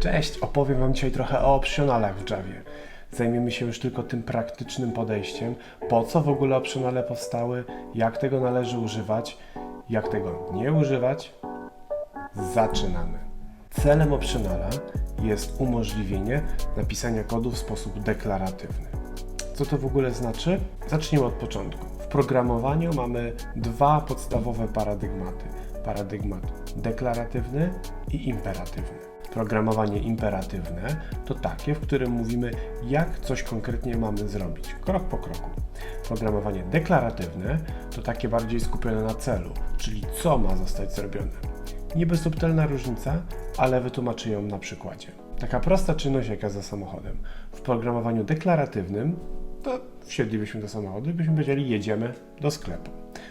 Cześć, opowiem Wam dzisiaj trochę o optionalach w Javie. Zajmiemy się już tylko tym praktycznym podejściem, po co w ogóle optionale powstały, jak tego należy używać, jak tego nie używać. Zaczynamy. Celem optionala jest umożliwienie napisania kodu w sposób deklaratywny. Co to w ogóle znaczy? Zacznijmy od początku. W programowaniu mamy dwa podstawowe paradygmaty. Paradygmat deklaratywny i imperatywny. Programowanie imperatywne to takie, w którym mówimy, jak coś konkretnie mamy zrobić, krok po kroku. Programowanie deklaratywne to takie bardziej skupione na celu, czyli co ma zostać zrobione. Niby subtelna różnica, ale wytłumaczę ją na przykładzie. Taka prosta czynność jak za samochodem. W programowaniu deklaratywnym to wsiedlibyśmy do samochodu i byśmy powiedzieli jedziemy do sklepu.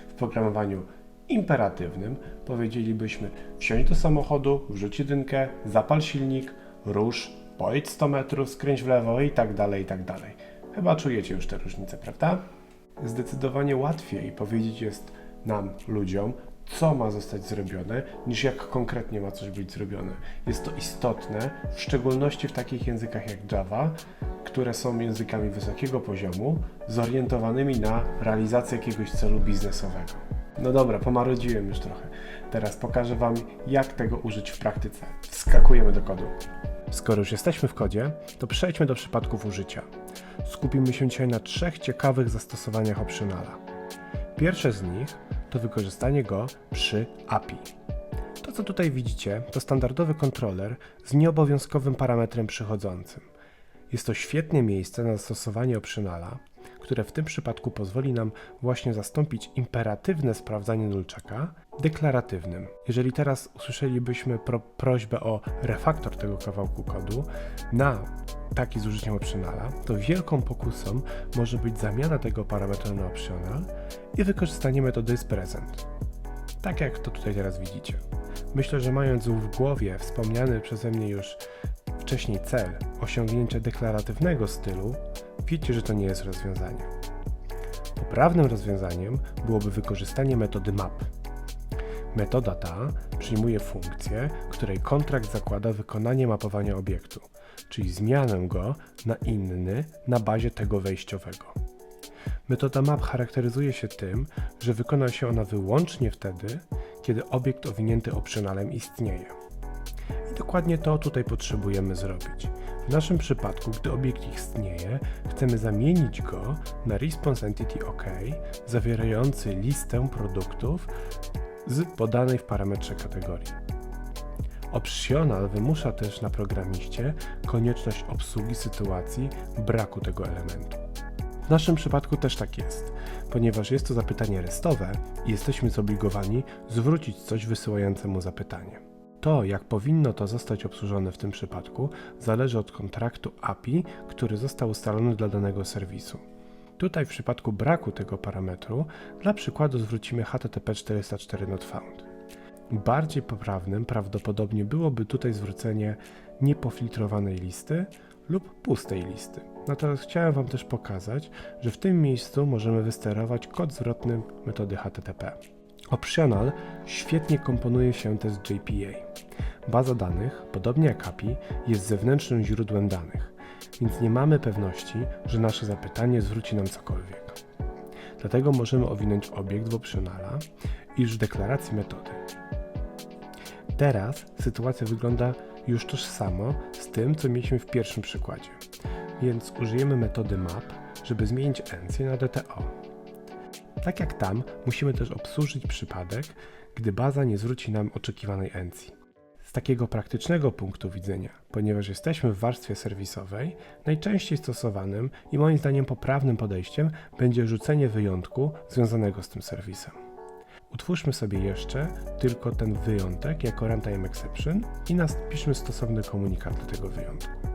W programowaniu imperatywnym powiedzielibyśmy wsiądź do samochodu, wrzuć jedynkę, zapal silnik, rusz, pojedź 100 metrów, skręć w lewo i tak dalej, i tak dalej. Chyba czujecie już te różnice, prawda? Zdecydowanie łatwiej powiedzieć jest nam, ludziom, co ma zostać zrobione, niż jak konkretnie ma coś być zrobione. Jest to istotne, w szczególności w takich językach jak Java, które są językami wysokiego poziomu, zorientowanymi na realizację jakiegoś celu biznesowego. No dobra, pomarudziłem już trochę. Teraz pokażę Wam, jak tego użyć w praktyce. Wskakujemy do kodu. Skoro już jesteśmy w kodzie, to przejdźmy do przypadków użycia. Skupimy się dzisiaj na trzech ciekawych zastosowaniach optionala. Pierwsze z nich to wykorzystanie go przy API. To, co tutaj widzicie, to standardowy kontroler z nieobowiązkowym parametrem przychodzącym. Jest to świetne miejsce na zastosowanie optionala, które w tym przypadku pozwoli nam właśnie zastąpić imperatywne sprawdzanie nulczaka deklaratywnym. Jeżeli teraz usłyszelibyśmy pro prośbę o refaktor tego kawałku kodu na taki z użyciem optionala, to wielką pokusą może być zamiana tego parametru na optional i wykorzystanie metody isPresent. Tak jak to tutaj teraz widzicie. Myślę, że mając w głowie wspomniany przeze mnie już wcześniej cel osiągnięcia deklaratywnego stylu, wiecie, że to nie jest rozwiązanie. Poprawnym rozwiązaniem byłoby wykorzystanie metody map. Metoda ta przyjmuje funkcję, której kontrakt zakłada wykonanie mapowania obiektu, czyli zmianę go na inny na bazie tego wejściowego. Metoda map charakteryzuje się tym, że wykona się ona wyłącznie wtedy, kiedy obiekt owinięty optionalem istnieje. I dokładnie to tutaj potrzebujemy zrobić. W naszym przypadku, gdy obiekt istnieje, chcemy zamienić go na Response Entity OK, zawierający listę produktów z podanej w parametrze kategorii. Optional wymusza też na programiście konieczność obsługi sytuacji braku tego elementu. W naszym przypadku też tak jest, ponieważ jest to zapytanie restowe i jesteśmy zobligowani zwrócić coś wysyłającemu zapytanie. To, jak powinno to zostać obsłużone w tym przypadku, zależy od kontraktu API, który został ustalony dla danego serwisu. Tutaj w przypadku braku tego parametru, dla przykładu zwrócimy HTTP 404 not found. Bardziej poprawnym prawdopodobnie byłoby tutaj zwrócenie niepofiltrowanej listy lub pustej listy. Natomiast chciałem Wam też pokazać, że w tym miejscu możemy wysterować kod zwrotny metody HTTP. Optional świetnie komponuje się też z JPA. Baza danych, podobnie jak API, jest zewnętrznym źródłem danych, więc nie mamy pewności, że nasze zapytanie zwróci nam cokolwiek. Dlatego możemy owinąć obiekt w optionala i już w deklaracji metody. Teraz sytuacja wygląda już tożsamo z tym, co mieliśmy w pierwszym przykładzie, więc użyjemy metody map, żeby zmienić encję na DTO. Tak jak tam, musimy też obsłużyć przypadek, gdy baza nie zwróci nam oczekiwanej encji. Z takiego praktycznego punktu widzenia, ponieważ jesteśmy w warstwie serwisowej, najczęściej stosowanym i moim zdaniem poprawnym podejściem będzie rzucenie wyjątku związanego z tym serwisem. Utwórzmy sobie jeszcze tylko ten wyjątek jako runtime exception i napiszmy stosowny komunikat do tego wyjątku.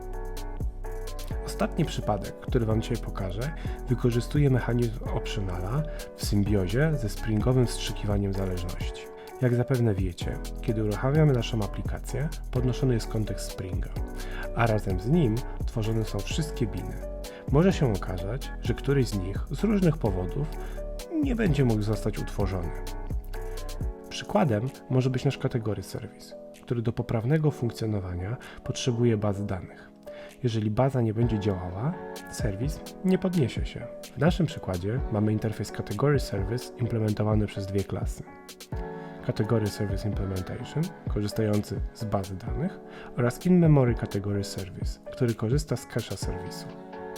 Ostatni przypadek, który Wam dzisiaj pokażę, wykorzystuje mechanizm optionala w symbiozie ze springowym wstrzykiwaniem zależności. Jak zapewne wiecie, kiedy uruchamiamy naszą aplikację, podnoszony jest kontekst Springa, a razem z nim tworzone są wszystkie biny. Może się okazać, że któryś z nich z różnych powodów nie będzie mógł zostać utworzony. Przykładem może być nasz kategory serwis. który do poprawnego funkcjonowania potrzebuje bazy danych. Jeżeli baza nie będzie działała, serwis nie podniesie się. W naszym przykładzie mamy interfejs Category Service implementowany przez dwie klasy. Category Service Implementation, korzystający z bazy danych, oraz In-Memory Category Service, który korzysta z cache'a serwisu.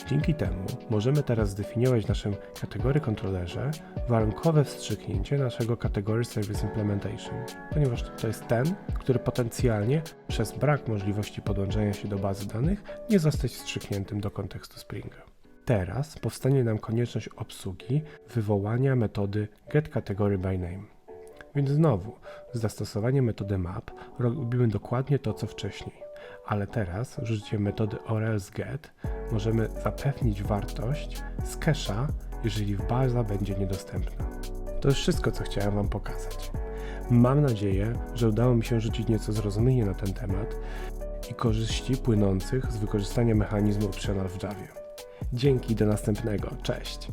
Dzięki temu możemy teraz zdefiniować w naszym kategory kontrolerze warunkowe wstrzyknięcie naszego Category Service Implementation, ponieważ to jest ten, który potencjalnie przez brak możliwości podłączenia się do bazy danych nie zostać wstrzykniętym do kontekstu Springa. Teraz powstanie nam konieczność obsługi wywołania metody getCategoryByName. Więc znowu, z zastosowaniem metody map robimy dokładnie to, co wcześniej. Ale teraz, użyciem metody orelsGet, możemy zapewnić wartość z cache'a, jeżeli baza będzie niedostępna. To już wszystko, co chciałem Wam pokazać. Mam nadzieję, że udało mi się rzucić nieco zrozumienia na ten temat i korzyści płynących z wykorzystania mechanizmu optional w Javie. Dzięki, do następnego. Cześć!